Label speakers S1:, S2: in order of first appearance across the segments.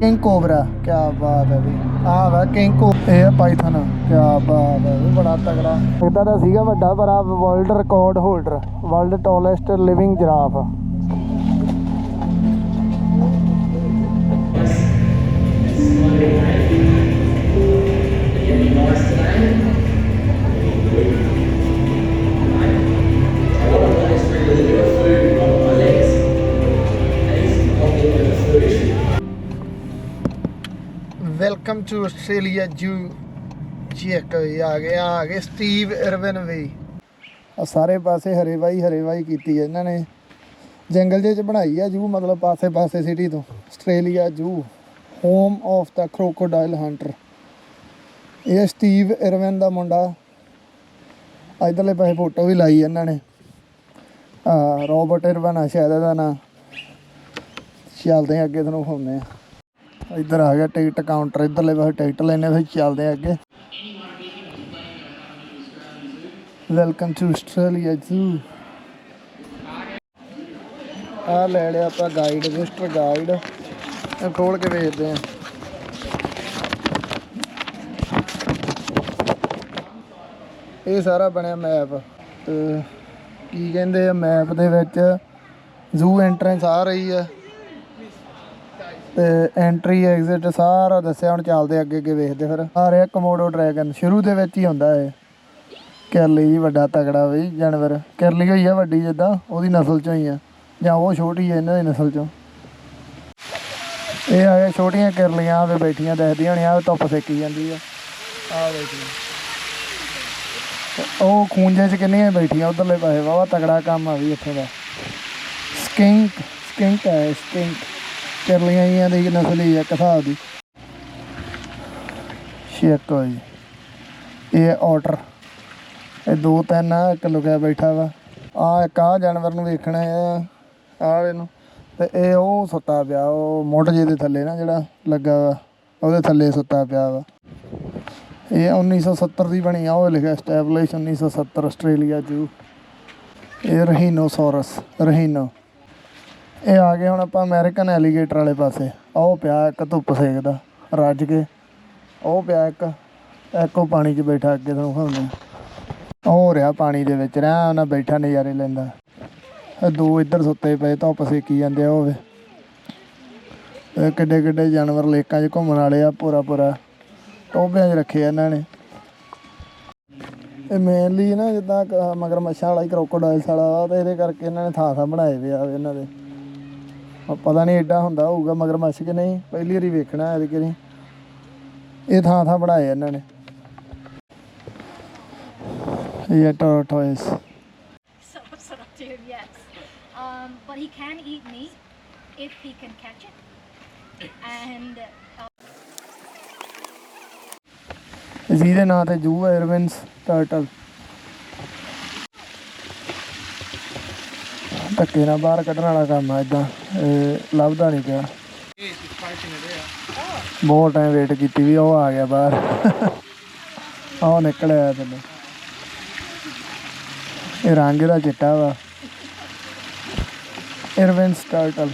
S1: King cobra ਕੀ ਬਾਤ ਹੈ ਵੀ ਆ ਵਾ, ਕਿੰਗ ਕੋ ਇਹ ਆ ਪਾਈਥਨ ਕੀ ਬਾਤ ਹੈ ਵੀ ਬੜਾ ਤਗੜਾ ਇਦਾਂ ਦਾ ਸੀਗਾ ਵੱਡਾ, ਪਰ ਆ world record holder world tallest living giraffe welcome to Australia zoo ਆ ਗਏ ਆ ਗਏ ਸਟੀਵ ਇਰਵਿਨ ਵੀ। ਆ ਸਾਰੇ ਪਾਸੇ ਹਰੇਵਾਈ ਹਰੇਵਾਈ ਕੀਤੀ ਹੈ ਇਹਨਾਂ ਨੇ। ਜੰਗਲ ਜਿਹੇ ਚ ਬਣਾਈ ਆ ਜੂ, ਮਤਲਬ ਪਾਸੇ ਪਾਸੇ ਸਿਟੀ ਤੋਂ। Australia zoo home of the crocodile hunter ਇਹ ਸਟੀਵ ਇਰਵਿਨ ਦਾ ਮੁੰਡਾ। ਇਧਰਲੇ ਪਾਸੇ ਫੋਟੋ ਵੀ ਲਾਈ ਇਹਨਾਂ ਨੇ। ਆ ਰੋਬਰਟ ਇਰਵਿਨ ਆ, ਸ਼ਾਇਦ ਇਹਦਾ ਨਾਂ। ਚੱਲਦੇ ਅੱਗੇ ਤੁਹਾਨੂੰ ਵਿਖਾਉਂਦੇ ਆ। ਇੱਧਰ ਆ ਗਿਆ ਟਿਕਟ ਕਾਊਂਟਰ ਇੱਧਰਲੇ ਪਾਸੇ ਟਿਕਟ ਲੈਣੇ ਫਿਰ ਚੱਲਦੇ ਆ ਅੱਗੇ। ਵੈਲਕਮ ਟੂ ਆਸਟ੍ਰੇਲੀਆ ਜ਼ੂ ਆ ਲੈ ਲਿਆ ਆਪਾਂ ਗਾਈਡ ਰਜਿਸਟਰ ਗਾਈਡ ਇਹ ਖੋਲ ਕੇ ਵੇਚਦੇ ਆ। ਇਹ ਸਾਰਾ ਬਣਿਆ ਮੈਪ ਤੇ ਕੀ ਕਹਿੰਦੇ ਆ ਮੈਪ ਦੇ ਵਿੱਚ ਜ਼ੂ ਐਂਟਰੈਂਸ ਆ ਰਹੀ ਆ। ਤੇ ਐਂਟਰੀ ਐਗਜ਼ਿਟ ਸਾਰਾ ਦੱਸਿਆ, ਹੁਣ ਚੱਲਦੇ ਅੱਗੇ ਅੱਗੇ ਵੇਖਦੇ ਫਿਰ। ਆ ਰਿਹਾ ਕਮੋਡੋ ਡਰੈਗਨ ਸ਼ੁਰੂ ਦੇ ਵਿੱਚ ਹੀ ਹੁੰਦਾ ਇਹ। ਕਿਰਲੀ ਜੀ ਵੱਡਾ ਤਗੜਾ ਬਈ, ਜਾਨਵਰ। ਕਿਰਲੀ ਹੋਈ ਆ ਵੱਡੀ ਜਿੱਦਾਂ, ਉਹਦੀ ਨਸਲ ਚੋਂ ਹੀ ਆ। ਜਾਂ ਉਹ ਛੋਟੀ ਹੈ ਇਹਨਾਂ ਦੀ ਨਸਲ ਚੋਂ। ਇਹ ਆ ਗਿਆ ਛੋਟੀਆਂ ਕਿਰਲੀਆਂ ਆਵੇ ਬੈਠੀਆਂ ਦੇਖਦੀਆਂ ਨੇ ਆ ਧੁੱਪ ਸੇਕੀ ਜਾਂਦੀ ਆ। ਆ ਬੈਠੀਆਂ ਉਹ ਖੂੰਜੇ ਚ ਕਿੰਨੀਆਂ ਬੈਠੀਆਂ, ਉਧਰਲੇ ਪਾਸੇ ਵਾਵਾ ਤਗੜਾ ਕੰਮ ਆ ਵੀ ਇੱਥੇ ਦਾ। ਸਕਿੰਕ ਸਕਿੰਕ ਹੈ ਸਕਿੰਕ ਕਰਲੀਆਂ ਜੀਆਂ ਦੀ ਨਸਲ ਆ ਕਥਾ ਦੀ। ਸ਼ੇਕ ਹੋਈ ਇਹ ਆਰਡਰ ਇਹ ਦੋ ਤਿੰਨ ਆ, ਇੱਕ ਲੁਕਿਆ ਬੈਠਾ ਵਾ। ਆ ਇੱਕ ਆ ਜਾਨਵਰ ਨੂੰ ਵੇਖਣਾ ਆ ਆ ਇਹਨੂੰ। ਤੇ ਇਹ ਉਹ ਸੁੱਤਾ ਪਿਆ, ਉਹ ਮੋਢ ਜੇ ਦੇ ਥੱਲੇ ਨਾ ਜਿਹੜਾ ਲੱਗਾ ਵਾ, ਉਹਦੇ ਥੱਲੇ ਸੁੱਤਾ ਪਿਆ ਵਾ। ਇਹ 1970 ਦੀ ਬਣੀ ਆ, ਉਹ ਲਿਖਿਆ ਐਸਟੈਬਲਿਸ਼ 1970 ਆਸਟ੍ਰੇਲੀਆ ਜੂ। ਇਹ ਰਹੀਨੋਸੌਰਸ, ਰਹੀਨੋ। ਇਹ ਆ ਗਏ ਹੁਣ ਆਪਾਂ ਅਮਰੀਕਨ ਐਲੀਗੇਟਰ ਵਾਲੇ ਪਾਸੇ। ਆਹ ਉਹ ਪਿਆ ਇੱਕ ਧੁੱਪ ਸੇਕਦਾ, ਰੱਜ ਕੇ। ਉਹ ਪਿਆ ਇੱਕ ਇੱਕ ਪਾਣੀ 'ਚ ਬੈਠਾ ਅੱਗੇ ਤੁਹਾਨੂੰ ਖਾਉਂਦੇ ਉਹ ਰਿਹਾ ਪਾਣੀ ਦੇ ਵਿੱਚ, ਰਹਿ ਉਹਨਾਂ ਬੈਠਾ ਨਜ਼ਾਰੇ ਲੈਂਦਾ। ਦੋ ਇੱਧਰ ਸੁੱਤੇ ਪਏ, ਧੁੱਪ ਸੇਕੀ ਜਾਂਦੇ ਆ ਹੋਵੇ ਕਿੱਡੇ ਕਿੱਡੇ ਜਾਨਵਰ ਲੇਕਾਂ 'ਚ ਘੁੰਮਣ ਵਾਲੇ ਆ ਪੂਰਾ ਪੂਰਾ ਟੋਬਿਆਂ 'ਚ ਰੱਖੇ ਆ ਇਹਨਾਂ ਨੇ। ਇਹ ਮੇਨਲੀ ਨਾ ਜਿੱਦਾਂ ਕ- ਮਗਰਮੱਛਾਂ ਵਾਲਾ ਹੀ ਕਰੋਕੋਡਾਈਲਸ ਵਾਲਾ ਵਾ ਤੇ ਇਹਦੇ ਕਰਕੇ ਇਹਨਾਂ ਨੇ ਥਾਂ ਥਾਂ ਬਣਾਏ ਵੇ ਆ ਇਹਨਾਂ ਦੇ। ਪਤਾ ਨਹੀਂ ਐਡਾ ਹੁੰਦਾ ਹੋਊਗਾ ਮਗਰਮੱਛ ਕਿ ਨਹੀਂ ਪਹਿਲੀ ਵਾਰੀ ਵੇਖਣਾ ਐ ਕਿ ਨਹੀਂ ਇਹ ਥਾਂ ਥਾਂ ਬਣਾਏ ਇਹਨਾਂ ਨੇ ਇਹ ਟੋਰਟੋਇਸ.
S2: Um, but he can eat meat if he can catch it. And uh,
S1: ਜਿਹਦੇ ਨਾਂ ਤੇ ਜੂ ਹੈ ਇਰਵਿਨਸ ਟਰਟਲ ਧੱਕੇ ਨਾਲ ਬਾਹਰ ਕੱਢਣ ਵਾਲਾ ਕੰਮ ਆ ਇਦਾਂ ਲੱਭਦਾ ਨਹੀਂ ਪਿਆ। ਬਹੁਤ ਟਾਈਮ ਵੇਟ ਕੀਤੀ ਵੀ ਉਹ ਆ ਗਿਆ ਬਾਹਰ। ਆਹ ਨਿਕਲਿਆ ਆਇਆ ਤੈਨੂੰ। ਇਹ ਰੰਗ ਦਾ ਚਿੱਟਾ ਵਾ। ਇਰਵਿਨਸ ਟਰਟਲ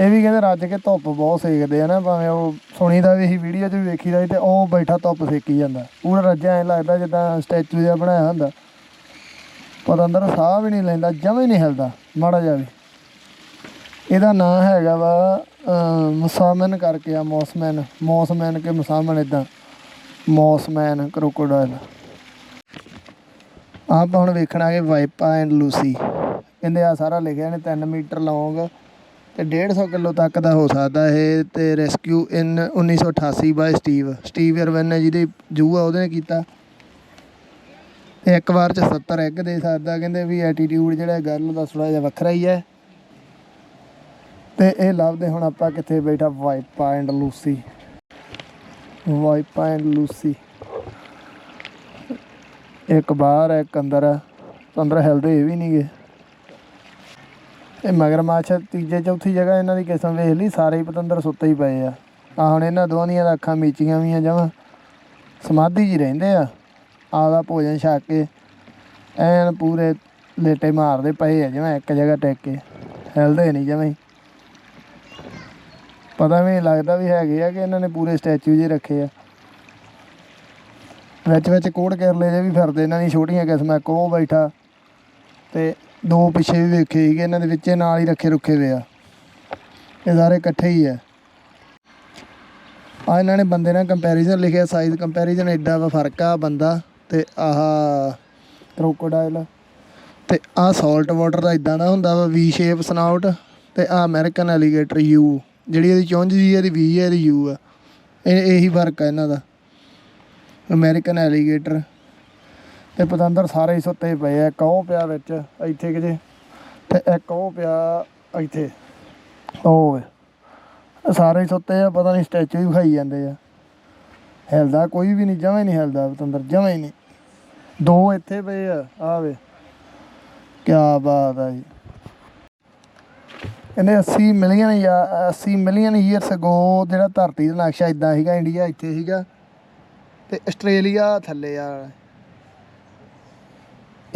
S1: ਇਹ ਵੀ ਕਹਿੰਦੇ ਰੱਜ ਕੇ ਧੁੱਪ ਬਹੁਤ ਸੇਕਦੇ ਆ ਨਾ, ਭਾਵੇਂ ਉਹ ਸੁਣੀਦਾ ਵੀ ਸੀ ਵੀਡੀਓ 'ਚ ਵੀ ਵੇਖੀਦਾ ਸੀ ਤੇ ਉਹ ਬੈਠਾ ਧੁੱਪ ਸੇਕੀ ਜਾਂਦਾ। ਪੂਰਾ ਰੱਜਿਆ, ਐ ਲੱਗਦਾ ਜਿੱਦਾਂ ਸਟੈਚੂ ਜਿਹਾ ਬਣਾਇਆ ਹੁੰਦਾ। ਪਰ ਅੰਦਰ ਸਾਹ ਵੀ ਨਹੀਂ ਲੈਂਦਾ, ਜਮਾਂ ਨਹੀਂ ਹਿਲਦਾ, ਮਾੜਾ ਜਿਹਾ ਵੀ। ਇਹਦਾ ਨਾਂ ਹੈਗਾ ਵਾ ਮੁਸਾਮਨ ਕਰਕੇ ਆ, ਮੌਸਮੈਨ ਮੌਸਮੈਨ ਕੇ ਮੁਸਾਮਨ ਇਦਾਂ ਮੌਸਮੈਨ ਕਰੋਕੋਡਾਈਲ। ਆਪਾਂ ਹੁਣ ਵੇਖਣਾ ਕਿ ਵਾਈਪਾ ਐਂਡ ਲੂਸੀ। ਇਹਦੇ ਆ ਸਾਰਾ ਲਿਖਿਆ ਨੇ 3 ਮੀਟਰ ਲੌਂਗ ਤੇ 150 ਕਿਲੋ ਤੱਕ ਦਾ ਹੋ ਸਕਦਾ ਇਹ ਤੇ rescue in 1988 by Steve. Steve Irwin ਨੇ ਜਿਹਦੇ ਜੂ ਆ ਉਹਦੇ ਨੇ ਕੀਤਾ। ਤੇ ਇੱਕ ਵਾਰ ਚ 70 ਇੱਕ ਦੇ ਸਕਦਾ, ਕਹਿੰਦੇ ਵੀ ਐਟੀਟਿਊਡ ਜਿਹੜਾ ਗਰਲ ਦਾ ਥੋੜਾ ਜਿਹਾ ਵੱਖਰਾ ਹੀ ਹੈ। ਤੇ ਇਹ ਲੱਭਦੇ ਹੁਣ ਆਪਾਂ ਕਿੱਥੇ ਬੈਠਾ Weipa and Lucy Weipa and Lucy ਇੱਕ ਬਾਹਰ, ਇੱਕ ਅੰਦਰ। ਹੈ ਅੰਦਰ ਹਿਲਦੇ ਇਹ ਵੀ ਨਹੀਂਗੇ ਇਹ ਮਗਰਮੱਛ ਤੀਜੇ, ਚੌਥੀ ਜਗ੍ਹਾ ਇਹਨਾਂ ਦੀ ਕਿਸਮ ਵੇਖ ਲਈ, ਸਾਰੇ ਹੀ ਪਤੰਦਰ ਸੁੱਤੇ ਹੀ ਪਏ ਆ। ਆ ਹੁਣ ਇਹਨਾਂ ਦੋਵਾਂ ਦੀਆਂ ਅੱਖਾਂ ਮੀਚੀਆਂ ਵੀ ਆ, ਜਮਾਂ। ਸਮਾਧੀ 'ਚ ਰਹਿੰਦੇ ਆ। ਆਪਦਾ ਭੋਜਨ ਛਕ ਕੇ ਐਨ ਪੂਰੇ ਲੇਟੇ ਮਾਰਦੇ ਪਏ ਆ ਜਿਵੇਂ ਇੱਕ ਜਗ੍ਹਾ ਟਿਕ ਕੇ, ਹਿਲਦੇ ਨਹੀਂ ਜਿਵੇਂ ਪਤਾ ਵੀ ਨਹੀਂ ਲੱਗਦਾ ਵੀ ਹੈਗੇ ਆ ਕਿ ਇਹਨਾਂ ਨੇ ਪੂਰੇ ਸਟੈਚੂ ਜਿਹੇ ਰੱਖੇ ਆ। ਵਿੱਚ ਵਿੱਚ ਕੋੜ ਕਰਲੇ ਜੇ ਵੀ ਫਿਰਦੇ, ਇਹਨਾਂ ਦੀ ਛੋਟੀਆਂ ਕਿਸਮਾਂ ਕੋ ਬੈਠਾ ਤੇ ਦੋ ਪਿੱਛੇ ਵੀ ਵੇਖੇ ਸੀਗੇ, ਇਹਨਾਂ ਦੇ ਵਿੱਚ ਨਾਲ ਹੀ ਰੱਖੇ ਰੁੱਖੇ ਵੇ ਆ। ਇਹ ਸਾਰੇ ਇਕੱਠੇ ਹੀ ਆ। ਆ ਇਹਨਾਂ ਨੇ ਬੰਦੇ ਨਾਲ ਕੰਪੈਰੀਜ਼ਨ ਲਿਖਿਆ ਸਾਈਜ਼ ਕੰਪੈਰੀਜ਼ਨ ਐਡਾ ਵਾ ਫ਼ਰਕ ਆ ਬੰਦਾ। ਤੇ ਆਹ ਕ੍ਰੋਕੋਡਾਈਲ ਤੇ ਆਹ ਸਾਲਟ ਵਾਟਰ ਦਾ ਇਦਾਂ ਦਾ ਹੁੰਦਾ ਵਾ ਵੀ ਸ਼ੇਪ ਸਨਾਊਟ ਤੇ ਆ ਅਮਰੀਕਨ ਐਲੀਗੇਟਰ ਯੂ ਜਿਹੜੀ ਇਹਦੀ ਚੁੰਝ ਜੀ ਇਹਦੀ ਵੀ ਹੈ ਇਹਦੀ ਯੂ ਆ। ਇਹ, ਇਹੀ ਫ਼ਰਕ ਆ ਇਹਨਾਂ ਦਾ। ਅਮਰੀਕਨ ਐਲੀਗੇਟਰ ਤੇ ਪਤੰਦਰ ਸਾਰੇ ਹੀ ਸੁੱਤੇ ਪਏ ਆ, ਇੱਕ ਉਹ ਪਿਆ ਵਿੱਚ, ਇੱਥੇ ਕਿਤੇ ਤੇ ਇੱਕ ਉਹ ਪਿਆ ਇੱਥੇ। ਉਹ ਸਾਰੇ ਸੁੱਤੇ ਆ, ਪਤਾ ਨਹੀਂ ਸਟੈਚੂ ਹੀ ਖਾਈ ਜਾਂਦੇ ਆ। ਹਿਲਦਾ ਕੋਈ ਵੀ ਨਹੀਂ, ਜਮੇ ਨਹੀਂ ਹਿਲਦਾ ਪਤੰਦਰ, ਜਮੇ ਨਹੀਂ। ਦੋ ਇੱਥੇ ਪਏ ਆ ਆ ਵੇ। ਕੀ ਬਾਤ ਆ ਜੀ। ਇਹਨੇ 80 ਮਿਲੀਅਨ ਜਾਂ 80 ਮਿਲੀਅਨ ਈਅਰਸ ਅਗੋ ਜਿਹੜਾ ਧਰਤੀ ਦਾ ਨਕਸ਼ਾ ਇਦਾਂ ਸੀਗਾ ਇੰਡੀਆ ਇੱਥੇ ਸੀਗਾ। ਤੇ ਆਸਟ੍ਰੇਲੀਆ ਥੱਲੇ ਆ।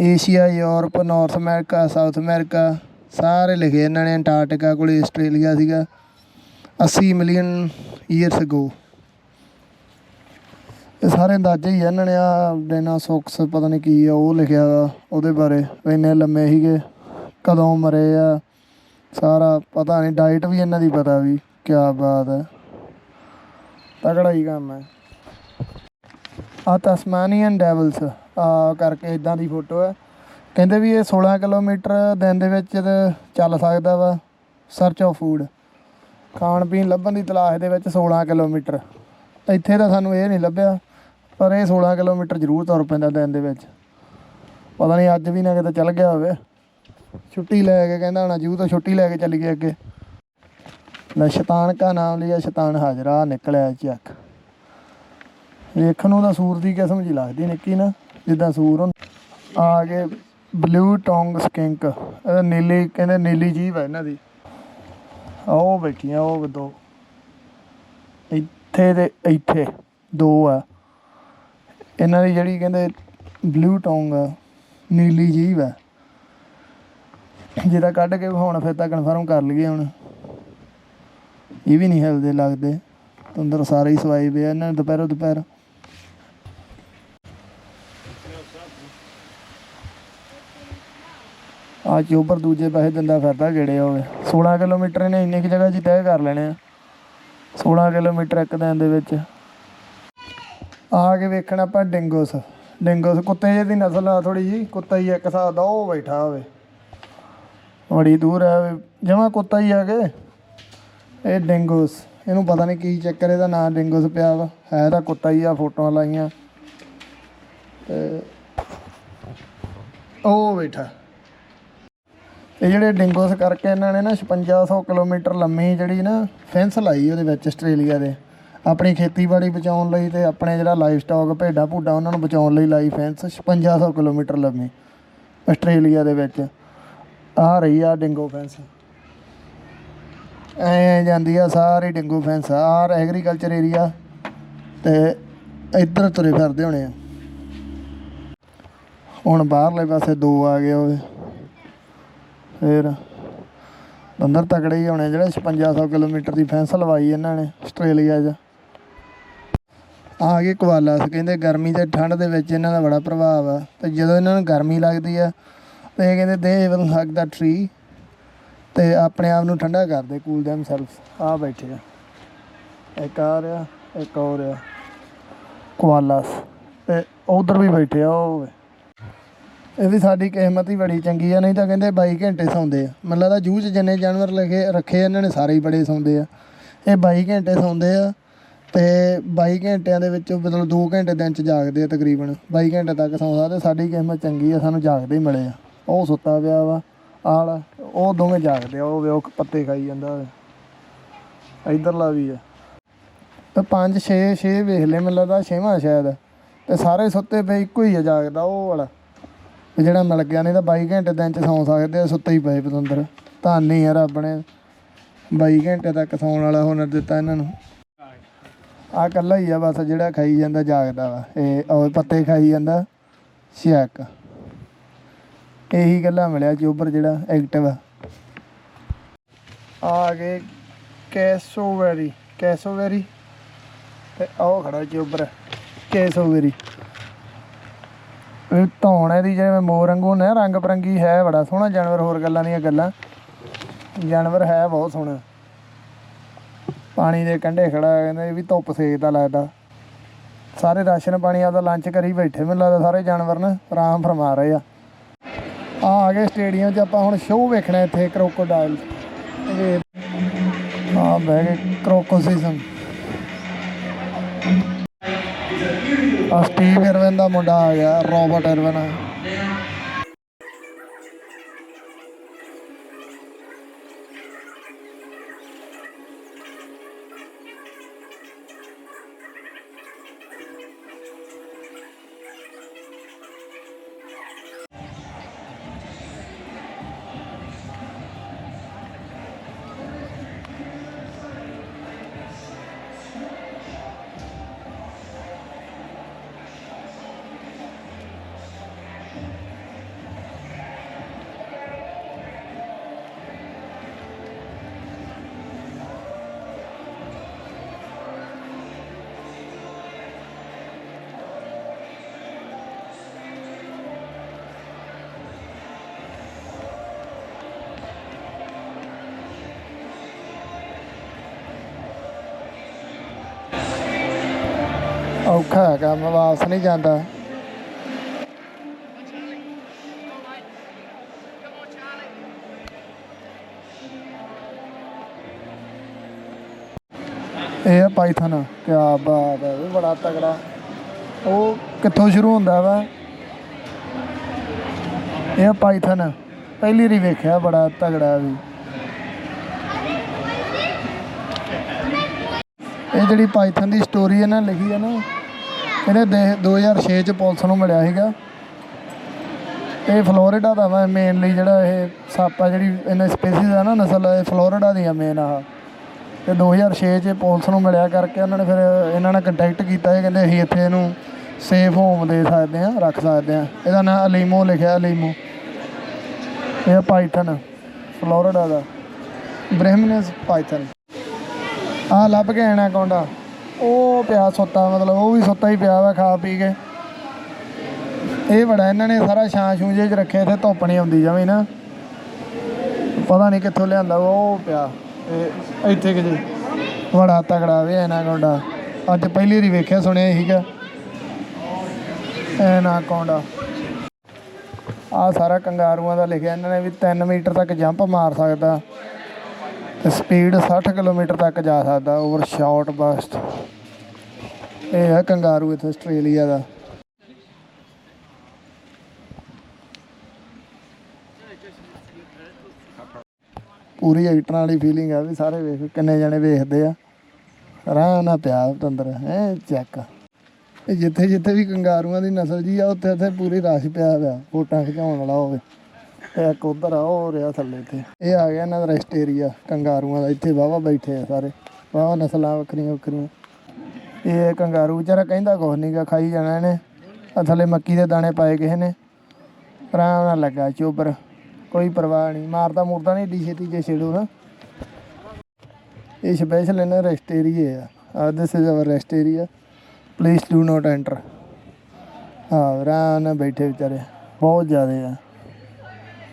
S1: Asia Europe North America South America ਸਾਰੇ ਲਿਖੇ ਇਹਨਾਂ ਨੇ ਅੰਟਾਰਕਟਿਕਾ ਕੋਲੇ ਆਸਟ੍ਰੇਲੀਆ ਸੀਗਾ। 80 ਮਿਲੀਅਨ ਈਅਰਸ ਅਗੋ ਇਹ ਸਾਰੇ ਅੰਦਾਜ਼ੇ ਹੀ ਆ, ਇਹਨਾਂ ਨੇ ਆ ਡਾਇਨਾਸੌਰਸ ਪਤਾ ਨਹੀਂ ਕੀ ਆ, ਉਹ ਲਿਖਿਆ ਵਾ ਉਹਦੇ ਬਾਰੇ। ਵੀ ਇੰਨੇ ਲੰਮੇ ਸੀਗੇ, ਕਦੋਂ ਮਰੇ ਆ, ਸਾਰਾ ਪਤਾ ਨਹੀਂ ਡਾਈਟ ਵੀ ਇਹਨਾਂ ਦੀ ਪਤਾ ਵੀ ਕੀ ਬਾਤ ਹੈ ਤਕੜਾ ਹੀ ਕੰਮ ਹੈ ਆ ਤਸਮਾਨੀਅਨ ਡੈਵਲਸ, ਆ ਕਰਕੇ ਇਦਾਂ ਦੀ ਫੋਟੋ ਹੈ ਕਹਿੰਦੇ ਵੀ ਇਹ 16 ਕਿਲੋਮੀਟਰ ਦਿਨ ਦੇ ਵਿੱਚ ਤੇ ਚੱਲ ਸਕਦਾ ਵਾ ਸਰਚ ਆਫ ਫੂਡ ਖਾਣ ਪੀਣ ਲੱਭਣ ਦੀ ਤਲਾਸ਼ ਦੇ ਵਿੱਚ 16 ਕਿਲੋਮੀਟਰ। ਇੱਥੇ ਤਾਂ ਸਾਨੂੰ ਇਹ ਨਹੀਂ ਲੱਭਿਆ। ਪਰ ਇਹ 16 ਕਿਲੋਮੀਟਰ ਜ਼ਰੂਰ ਤੁਰ ਪੈਂਦਾ ਦਿਨ ਦੇ ਵਿੱਚ। ਪਤਾ ਨਹੀਂ ਅੱਜ ਵੀ ਨਾ ਕਿਤੇ ਚੱਲ ਗਿਆ ਹੋਵੇ। ਛੁੱਟੀ ਲੈ ਕੇ ਕਹਿੰਦਾ ਹੋਣਾ, ਜੂ ਤੋਂ ਛੁੱਟੀ ਲੈ ਕੇ ਚੱਲ ਗਏ ਅੱਗੇ। ਨਾ ਸ਼ੈਤਾਨ ਕਾ ਨਾਮ ਲਿਆ, ਸ਼ੈਤਾਨ ਹਾਜ਼ਰਾ, ਨਿਕਲਿਆ ਚੱਕ। ਵੇਖਣ ਨੂੰ ਤਾਂ ਸੂਰ ਦੀ ਕਿਸਮ ਜੀ ਲੱਗਦੀ ਨਿੱਕੀ ਨਾ, ਜਿੱਦਾਂ ਸੂਰ ਹੁੰਦਾ। ਆ ਕੇ ਬਲੂ ਟੋਂਗ ਸਕਿੰਕ। ਇਹ ਨੀਲੀ, ਕਹਿੰਦੇ ਨੀਲੀ ਜੀਵ ਹੈ ਇਹਨਾਂ ਦੀ। ਆਹ ਉਹ ਬੈਠੀਆਂ, ਉਹ ਦੋ। ਇੱਥੇ ਤੇ ਇੱਥੇ, ਦੋ ਆ। ਇਹਨਾਂ ਦੀ ਜਿਹੜੀ ਕਹਿੰਦੇ ਬਲੂ ਟੋਂਗ ਆ, ਨੀਲੀ ਜੀਵ ਆ। ਜਿਹਦਾ ਕੱਢ ਕੇ ਹੁਣ ਫਿਰ ਤਾਂ ਕਨਫਰਮ ਕਰ ਲਈਏ ਹੁਣ। ਇਹ ਵੀ ਨਹੀਂ ਹਿਲਦੇ ਲੱਗਦੇ। ਅੰਦਰ ਸਾਰੇ ਹੀ ਸਵਾਈ ਪਏ ਇਹਨਾਂ ਨੇ ਦੁਪਹਿਰੋਂ ਦੁਪਹਿਰ। ਆ ਚੋਬਰ ਦੂਜੇ ਪਾਸੇ ਦਿੰਦਾ ਫਿਰਦਾ ਗੇੜੇ ਹੋਵੇ। 16 ਕਿਲੋਮੀਟਰ ਨੇ ਇੰਨੀ ਕੁ ਜਗ੍ਹਾ 'ਚ ਤੈਅ ਕਰ ਲੈਣੇ ਆ। 16 ਕਿਲੋਮੀਟਰ ਇੱਕ ਦਿਨ ਦੇ ਵਿੱਚ। ਆ ਕੇ ਵੇਖਣਾ ਆਪਾਂ ਡਿੰਗੋਸ। ਡਿੰਗੋਸ ਕੁੱਤੇ ਜਿਹੇ ਦੀ ਨਸਲ ਆ ਥੋੜੀ ਜੀ ਕੁੱਤਾ ਹੀ ਇੱਕ ਹਿਸਾਬ ਦਾ, ਉਹ ਬੈਠਾ ਹੋਵੇ। ਬੜੀ ਦੂਰ ਹੈ ਜਮਾ ਕੁੱਤਾ ਹੀ ਆ ਹੈਗੇ ਇਹ ਡਿੰਗੋਸ, ਇਹਨੂੰ ਪਤਾ ਨਹੀਂ ਕੀ ਚੱਕਰ, ਇਹਦਾ ਨਾਂ ਡਿੰਗੋਸ ਪਿਆ ਵਾ। ਹੈ ਤਾਂ ਕੁੱਤਾ ਹੀ ਆ, ਫੋਟੋਆਂ ਲਾਈਆਂ। ਤੇ ਉਹ ਬੈਠਾ। ਇਹ ਜਿਹੜੇ ਡਿੰਗੋਸ ਕਰਕੇ ਇਹਨਾਂ ਨੇ ਨਾ 5600 ਕਿਲੋਮੀਟਰ ਲੰਮੀ ਜਿਹੜੀ ਨਾ ਫੈਂਸ ਲਾਈ ਉਹਦੇ ਵਿੱਚ ਆਸਟ੍ਰੇਲੀਆ ਦੇ। ਆਪਣੀ ਖੇਤੀਬਾੜੀ ਬਚਾਉਣ ਲਈ ਤੇ ਆਪਣੇ ਜਿਹੜਾ ਲਾਈਵ ਸਟਾਕ ਭੇਡਾਂ ਭੂਡਾਂ ਉਹਨਾਂ ਨੂੰ ਬਚਾਉਣ ਲਈ ਲਾਈ ਫੈਂਸ 5600 ਕਿਲੋਮੀਟਰ ਲੰਮੀ, ਆਸਟ੍ਰੇਲੀਆ ਦੇ ਵਿੱਚ। ਆ ਰਹੀ ਆ ਡਿੰਗੋ ਫੈਂਸ ਐ ਜਾਂਦੀ ਆ ਸਾਰੀ ਡਿੰਗੋ ਫੈਂਸ ਆ ਐਗਰੀਕਲਚਰ ਏਰੀਆ ਤੇ ਇੱਧਰ ਤੁਰੇ ਫਿਰਦੇ ਹੋਣੇ ਆ। ਹੁਣ ਬਾਹਰਲੇ ਪਾਸੇ ਦੋ ਆ ਗਏ ਹੋਵੇ ਫਿਰ ਅੰਦਰ ਤਕੜੇ ਹੀ ਹੋਣੇ ਜਿਹੜੇ 5600 ਕਿਲੋਮੀਟਰ ਦੀ ਫੈਂਸ ਲਵਾਈ ਇਹਨਾਂ ਨੇ ਆਸਟ੍ਰੇਲੀਆ 'ਚ। ਆ ਗਏ ਕਵਾਲਾਸ ਕਹਿੰਦੇ ਗਰਮੀ ਤੇ ਠੰਡ ਦੇ ਵਿੱਚ ਇਹਨਾਂ ਦਾ ਬੜਾ ਪ੍ਰਭਾਵ ਆ। ਤੇ ਜਦੋਂ ਇਹਨਾਂ ਨੂੰ ਗਰਮੀ ਲੱਗਦੀ ਆ, ਤੇ ਇਹ ਕਹਿੰਦੇ ਦੇ ਵਿਲ ਹਗ ਦਾ ਟਰੀ ਤੇ ਆਪਣੇ ਆਪ ਨੂੰ ਠੰਡਾ ਕਰਦੇ ਕੂਲ ਦੈਮਸੈਲਫ ਆ ਬੈਠੇ ਆ। ਇੱਕ ਆ ਰਿਹਾ, ਇੱਕ ਹੋਰ ਆ। ਕਵਾਲਾਸ ਤੇ ਉਧਰ ਵੀ ਬੈਠੇ ਆ ਉਹ ਇਹ ਵੀ ਸਾਡੀ ਕਿਸਮਤ ਹੀ ਬੜੀ ਚੰਗੀ ਆ, ਨਹੀਂ ਤਾਂ ਕਹਿੰਦੇ 22 ਘੰਟੇ ਸੌਂਦੇ ਆ। ਮੈਨੂੰ ਲੱਗਦਾ ਜੂ 'ਚ ਜਿੰਨੇ ਜਾਨਵਰ ਲਗੇ ਰੱਖੇ ਇਹਨਾਂ ਨੇ ਸਾਰੇ ਹੀ ਬੜੇ ਸੌਂਦੇ ਆ। ਇਹ 22 ਘੰਟੇ ਸੌਂਦੇ ਆ। ਤੇ 22 ਘੰਟਿਆਂ ਦੇ ਵਿੱਚ ਮਤਲਬ 2 ਘੰਟੇ ਦਿਨ 'ਚ ਜਾਗਦੇ ਆ ਤਕਰੀਬਨ। 22 ਘੰਟੇ ਤੱਕ ਸੌਂ ਸਕਦੇ ਸਾਡੀ ਕਿਸਮਤ ਚੰਗੀ ਆ, ਸਾਨੂੰ ਜਾਗਦੇ ਹੀ ਮਿਲੇ ਆ। ਉਹ ਸੁੱਤਾ ਪਿਆ ਵਾ ਆਲ ਉਹ ਦੋਵੇਂ ਜਾਗਦੇ ਆ, ਉਹ ਵੇ ਉਹ ਪੱਤੇ ਖਾਈ ਜਾਂਦਾ ਵਾ। ਇੱਧਰਲਾ ਵੀ ਆ। ਤੇ 5 6 6 ਵੇਖ ਲੈ, ਮੈਨੂੰ ਲੱਗਦਾ ਛੇਵਾਂ ਸ਼ਾਇਦ। ਤੇ ਸਾਰੇ ਸੁੱਤੇ ਪਏ, ਇੱਕੋ ਹੀ ਆ ਜਾਗਦਾ, ਉਹ ਵਾਲਾ। ਤੇ ਜਿਹੜਾ ਮਿਲ ਗਿਆ ਨਹੀਂ ਤਾਂ 22 ਘੰਟੇ ਦਿਨ ਚ ਸੌਂ ਸਕਦੇ ਆ, ਸੁੱਤੇ ਹੀ ਪਏ ਪਤੰਦਰ। ਧੰਨ ਹੀ ਆ ਰੱਬ ਨੇ। 22 ਘੰਟੇ ਤੱਕ ਸੌਣ ਵਾਲਾ ਹੁਨਰ ਦਿੱਤਾ ਇਹਨਾਂ ਨੂੰ। ਆ ਕੱਲਾ ਹੀ ਆ ਬਸ, ਜਿਹੜਾ ਖਾਈ ਜਾਂਦਾ ਜਾਗਦਾ ਵਾ। ਇਹ ਉਹ ਪੱਤੇ ਖਾਈ ਜਾਂਦਾ, ਸ਼ਿਆਕ। ਇਹੀ ਗੱਲਾਂ ਮਿਲਿਆ ਚੋਬਰ ਜਿਹੜਾ ਐਕਟਿਵ ਆ। ਆ ਗਏ ਕੈਸੋਵੈਰੀ ਕੈਸੋਵੈਰੀ। ਤੇ ਆਹ ਖੜਾ ਚੋਬਰ, ਕੈਸੋਵੈਰੀ। ਇਹ ਧੌਣ ਇਹਦੀ ਜਿਵੇਂ ਮੋਰ ਵਾਂਗੂ ਨੇ ਰੰਗ ਬਰੰਗੀ ਹੈ ਬੜਾ ਸੋਹਣਾ, ਜਾਨਵਰ ਹੋਰ ਗੱਲਾਂ ਦੀਆਂ ਗੱਲਾਂ। ਜਾਨਵਰ ਹੈ ਬਹੁਤ ਸੋਹਣਾ। ਪਾਣੀ ਦੇ ਕੰਢੇ ਖੜਾ ਹੈ, ਕਹਿੰਦੇ ਇਹ ਵੀ ਧੁੱਪ ਸੇਕਦਾ ਲੱਗਦਾ। ਸਾਰੇ ਰਾਸ਼ਨ ਪਾਣੀ ਆਪਦਾ ਲੰਚ ਕਰੀ ਬੈਠੇ ਮੈਨੂੰ ਲੱਗਦਾ ਸਾਰੇ ਜਾਨਵਰ ਨਾ ਆਰਾਮ ਫਰਮਾ ਰਹੇ ਆ। ਆ ਆ ਗਏ ਸਟੇਡੀਅਮ 'ਚ ਆਪਾਂ ਹੁਣ ਸ਼ੋਅ ਵੇਖਣਾ ਇੱਥੇ ਕ੍ਰੋਕੋਡਾਈਲ ਇਹ ਆ ਬਹਿ ਗਏ ਕ੍ਰੋਕੋਸਿਜ਼ਮ ਆ ਸਟੀਵ ਇਰਵਿਨ ਦਾ ਮੁੰਡਾ ਆ ਗਿਆ ਰੋਬਰਟ ਇਰਵਿਨ ਔਖਾ ਹੈਗਾ, ਮੈਂ ਵਾਪਸ ਨਹੀਂ ਜਾਂਦਾ। ਇਹ ਆ ਪਾਈਥਨ ਕੀ ਬਾਤ ਹੈ, ਇਹ ਬੜਾ ਤਗੜਾ ਉਹ ਕਿੱਥੋਂ ਸ਼ੁਰੂ ਹੁੰਦਾ ਵਾ? ਇਹ ਪਾਈਥਨ, ਪਹਿਲੀ ਰੀ ਵੇਖਿਆ, ਬੜਾ ਤਗੜਾ ਵੀ। ਇਹ ਜਿਹੜੀ ਪਾਈਥਨ ਦੀ ਸਟੋਰੀ ਇਹਨਾਂ ਨੇ, ਲਿਖੀ ਹੈ ਨਾ ਇਹਨੇ ਦੇ- 2006 ਚ ਪੁਲਿਸ ਨੂੰ ਮਿਲਿਆ ਸੀਗਾ। ਇਹ ਫਲੋਰੀਡਾ ਦਾ ਵਾ ਮੇਨਲੀ ਜਿਹੜਾ ਇਹ ਸੱਪ ਆ ਜਿਹੜੀ ਇਹਨਾਂ ਸਪੀਸੀਜ਼ ਆ ਨਾ ਨਸਲ, ਇਹ ਫਲੋਰੀਡਾ ਦੀ ਆ ਮੇਨ ਆਹ। ਤੇ 2006 ਚ ਪੁਲਿਸ ਨੂੰ ਮਿਲਿਆ ਕਰਕੇ ਉਹਨਾਂ ਨੇ ਫਿਰ ਇਹਨਾਂ ਨਾਲ ਕੰਟੈਕਟ ਕੀਤਾ ਇਹ ਕਹਿੰਦੇ ਅਸੀਂ ਇੱਥੇ ਇਹਨੂੰ ਸੇਫ ਹੋਮ ਦੇ ਸਕਦੇ ਆ ਰੱਖ ਸਕਦੇ ਆ ਇਹਦਾ ਨਾਮ ਅਲੀਮੋ ਲਿਖਿਆ, ਅਲੀਮੋ। ਇਹ ਪਾਈਥਨ, ਫਲੋਰੀਡਾ ਦਾ। ਬ੍ਰਹਿਮਨਸ ਪਾਈਥਨ। ਆ ਲੱਭ ਕੇ ਐਨਾਕੋਂਡਾ ਉਹ ਪਿਆ ਸੁੱਤਾ ਮਤਲਬ ਉਹ ਵੀ ਸੁੱਤਾ ਹੀ ਪਿਆ ਵਾ ਖਾ ਪੀ ਕੇ। ਇਹ ਬੜਾ ਇਹਨਾਂ ਨੇ ਸਾਰਾ ਛਾਂ ਛੂੰ ਜੇ ਚ ਰੱਖਿਆ ਇੱਥੇ ਧੁੱਪ ਨਹੀਂ ਆਉਂਦੀ ਜਮੀ ਨਾ। ਪਤਾ ਨਹੀਂ ਕਿੱਥੋਂ ਲਿਆਂਦਾ ਵਾ, ਉਹ ਪਿਆ। ਇਹ ਇੱਥੇ ਕਿ ਬੜਾ ਤਗੜਾ ਵੇ ਐਨਾਕੋਂਡਾ ਅੱਜ ਪਹਿਲੀ ਵਾਰੀ ਵੇਖਿਆ ਸੁਣਿਆ ਸੀਗਾ। ਐਨਾਕੋਂਡਾ ਆ ਸਾਰਾ ਕੰਗਾਰੂਆਂ ਦਾ ਲਿਖਿਆ ਇਹਨਾਂ ਨੇ ਵੀ 3 ਮੀਟਰ ਤੱਕ ਜੰਪ ਮਾਰ ਸਕਦਾ। ਸਪੀਡ 60 ਕਿਲੋਮੀਟਰ ਤੱਕ ਜਾ ਸਕਦਾ ਓਵਰ ਸ਼ਾਰਟ ਬਸਟ ਇਹ ਹੈ ਕੰਗਾਰੂ ਇੱਥੇ ਆਸਟ੍ਰੇਲੀਆ ਦਾ। ਪੂਰੀ ਐਕਟਰਾਂ ਵਾਲੀ ਫੀਲਿੰਗ ਆ ਵੀ ਸਾਰੇ ਵੇਖ, ਕਿੰਨੇ ਜਣੇ ਵੇਖਦੇ ਆ। ਆਰਾਮ ਨਾਲ ਪਿਆ ਤੰਦਰ, ਹੈ ਚੈੱਕ ਇਹ ਜਿੱਥੇ ਜਿੱਥੇ ਵੀ ਕੰਗਾਰੂਆਂ ਦੀ ਨਸਲ ਜੀ ਆ ਉੱਥੇ ਉੱਥੇ ਪੂਰੀ ਰਸ਼ ਪਿਆ ਪਿਆ ਫੋਟਾਂ ਖਿਚਾਉਣ ਵਾਲਾ ਹੋਵੇ। ਇੱਕ ਉਧਰ ਆ, ਉਹ ਰਿਹਾ ਥੱਲੇ ਤੇ ਇਹ ਆ ਗਿਆ ਇਹਨਾਂ ਦਾ ਰੈਸਟ ਏਰੀਆ ਕੰਗਾਰੂਆਂ ਦਾ। ਇੱਥੇ ਵਾਵਾ ਬੈਠੇ ਆ ਸਾਰੇ। ਵਾਵਾ ਨਸਲਾਂ ਵੱਖਰੀਆਂ ਵੱਖਰੀਆਂ। ਇਹ ਕੰਗਾਰੂ, ਵਿਚਾਰਾ ਕਹਿੰਦਾ ਕੁਛ ਨਹੀਂਗਾ ਖਾਈ ਜਾਣਾ ਇਹਨੇ। ਆ ਥੱਲੇ ਮੱਕੀ ਦੇ ਦਾਣੇ ਪਾਏ ਕਿਸੇ ਨੇ। ਆਰਾਮ ਨਾਲ ਲੱਗਾ ਚੋਬਰ ਕੋਈ ਪਰਵਾਹ ਨਹੀਂ ਮਾਰਦਾ ਮੁਰਦਾ ਨਹੀਂ ਡੀ ਛੇਤੀ ਜੇ ਛੇੜੋ ਨਾ। ਇਹ ਸਪੈਸ਼ਲ ਇਹਨਾਂ ਰੈਸਟ ਏਰੀਆ ਆ। ਆ this is our rest area please do not enter ਹਾਂ ਆਰਾਮ ਨਾਲ ਬੈਠੇ ਵਿਚਾਰੇ। ਬਹੁਤ ਜ਼ਿਆਦਾ ਆ।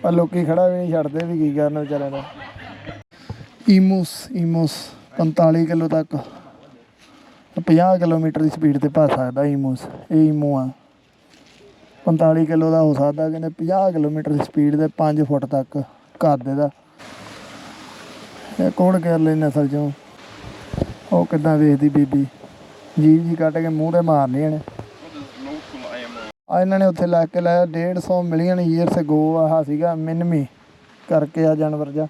S1: ਪਰ ਲੋਕੀ ਖੜਾ ਵੀ ਨਹੀਂ ਛੱਡਦੇ ਵੀ ਕੀ ਕਰਨ ਵਿਚਾਰਿਆਂ ਦਾ। ਈਮੋਸ ਈਮੋਸ 45 ਕਿਲੋ ਤੱਕ। 50 ਕਿਲੋਮੀਟਰ ਦੀ ਸਪੀਡ ਤੇ ਭੱਜ ਸਕਦਾ ਈਮੋਸ, ਇਹ ਈਮੋ ਆ। 45 ਕਿਲੋ ਦਾ ਹੋ ਸਕਦਾ, ਕਹਿੰਦੇ 50 ਕਿਲੋਮੀਟਰ ਦੀ ਸਪੀਡ ਤੇ 5 ਫੁੱਟ ਤੱਕ ਕਰ ਦੇਦਾ ਇਹ ਕੋੜ ਕਰ ਲੈ ਨਸਲ ਚੋਂ? ਉਹ ਕਿੱਦਾਂ ਵੇਖਦੀ ਬੀਬੀ? ਜੀਭ ਜੀ ਕੱਟ ਕੇ ਮੂੰਹ ਤੇ ਮਾਰਨੇ ਨੇ ਆ ਇਹਨਾਂ ਨੇ ਉੱਥੇ ਲਾ ਕੇ ਲਾਇਆ 150 ਮਿਲੀਅਨ ਈਅਰਸ ਗੋ ਆਹ ਸੀਗਾ ਮਿਨਮੀ ਕਰਕੇ ਆ ਜਾਨਵਰ ਜਾ